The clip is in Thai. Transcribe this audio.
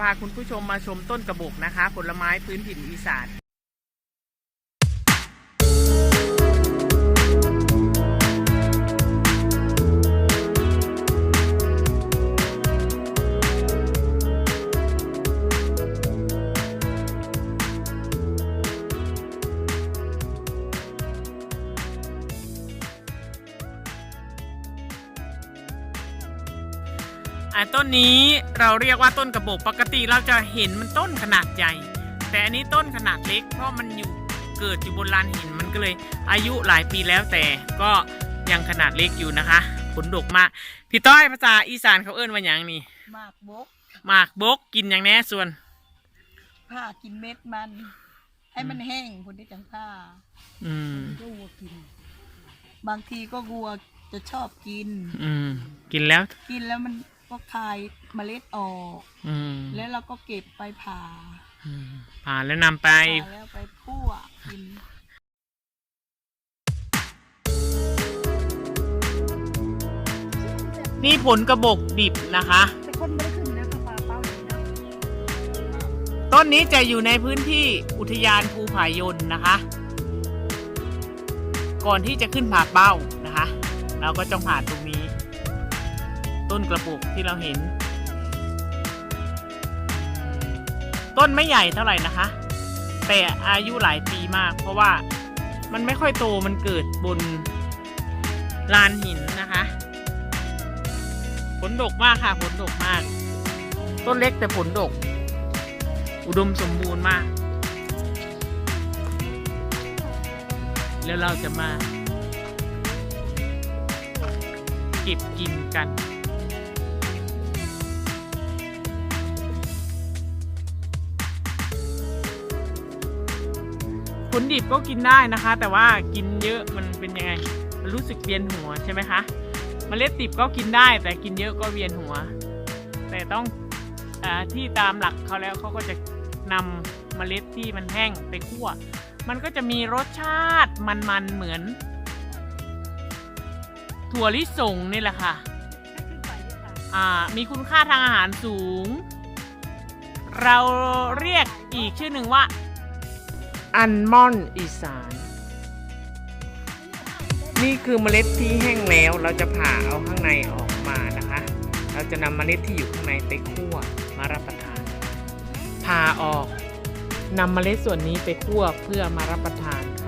พาคุณผู้ชมมาชมต้นกระบกนะคะ ผลไม้พื้นถิ่นอีสาน อ่าต้นนี้เราเรียกว่าต้นกระบอกปกติเราจะเห็นมันต้นขนาดใหญ่ แต่อันนี้ต้นขนาดเล็กเพราะมันอยู่เกิดอยู่บนลานหินมันก็เลยอายุหลายปีแล้วแต่ก็ยังขนาดเล็กอยู่นะคะ ผลดกมาก พี่ต้อยภาษาอีสานเขาเอิ้นว่าอย่างนี่มากบกหมากบกกินอย่างแน่ส่วนผ้ากินเม็ดมัน ให้มันแห้งคนที่จังผ้าอืมก็วัวกิน บางทีก็วัวจะชอบกิน อืม กินแล้ว กินแล้วมัน ก็คายเมล็ดออก อืมแล้วเราก็เก็บไปผ่าอืมผ่านแล้วนำไป ผ่าแล้วไปคั่วกิน นี่ผลกระบอกดิบนะคะ แต่คนไม่ได้ขึ้นนะกระปาเป้าเลยนะต้นนี้จะอยู่ในพื้นที่อุทยานภูผายนนะคะ ก่อนที่จะขึ้นผาเป้านะคะ เราก็ต้องผ่านตรงนี้ ต้นกระปุกที่เราเห็น ต้นไม่ใหญ่เท่าไหร่นะคะ แต่อายุหลายปีมาก เพราะว่ามันไม่ค่อยโตมันเกิดบนลานหินนะคะผลดกมากค่ะผลดกมาก ต้นเล็กแต่ผลดก อุดมสมบูรณ์มาก แล้วเราจะมา เก็บกินกัน ผลดิบก็กินได้นะคะ แต่ว่ากินเยอะมันเป็นยังไง มันรู้สึกเวียนหัวใช่ไหมคะมเมล็ดดิบก็กินได้ แต่กินเยอะก็เวียนหัว แต่ต้องอที่ตามหลักเขาแล้วเขาก็จะนำเมล็ดที่มันแห้งไปคั่ว มันก็จะมีรสชาติมันๆเหมือน ถั่วลิสงนี่แหละค่ะะมีคุณค่าทางอาหารสูง เราเรียกอีกชื่อหนึ่งว่า อัลมอนด์อีสาน นี่คือเมล็ดที่แห้งแล้วเราจะผ่าเอาข้างในออกมานะคะ เราจะนำเมล็ดที่อยู่ข้างในไปคั่วมารับประทาน ผ่าออกนำเมล็ดส่วนนี้ไปคั่วเพื่อมารับประทานค่ะ